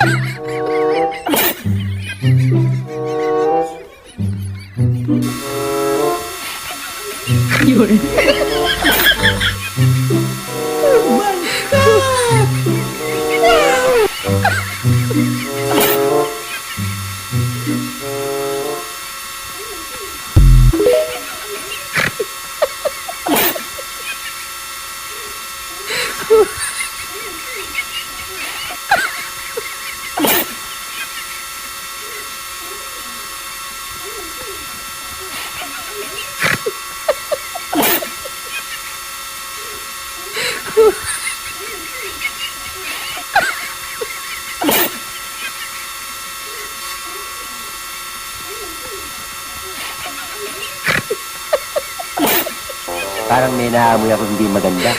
아, 이걸. Parang may naamoy ako hindi maganda.